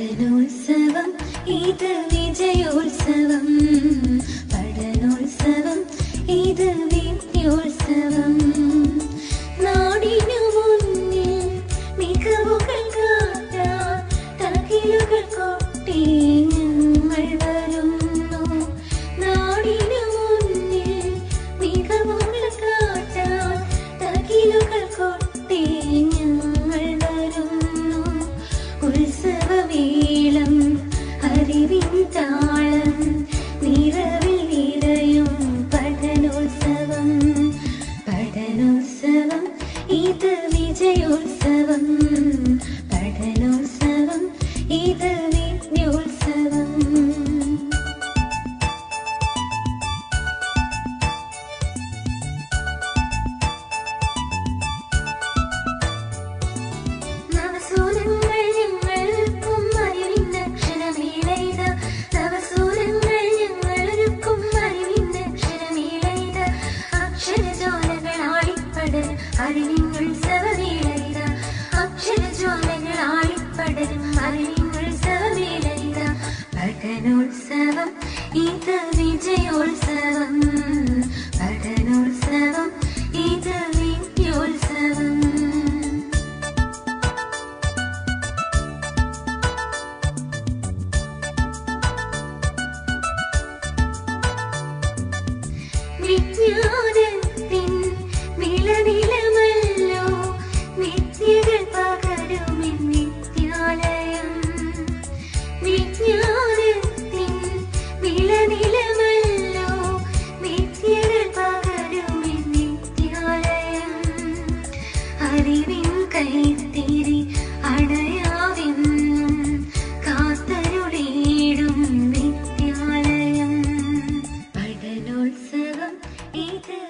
പഠനോത്സവം ഇത് വിജയോത്സവം. പഠനോത്സവം ഇത് വിദ്യോത്സവം താളം നിറവിൽ നിറയും പഠനോത്സവം. പഠനോത്സവം ഇത് വിജയോത്സവം. ആളിപ്പടരും അറിവിന്നുത്സവമേളയിത അക്ഷരജോലകൾ ആളിപ്പടരും അറിവിന്നുത്സവമേളയിത പഠനോത്സവം ഇത് വിജയോത്സവം. すぐいて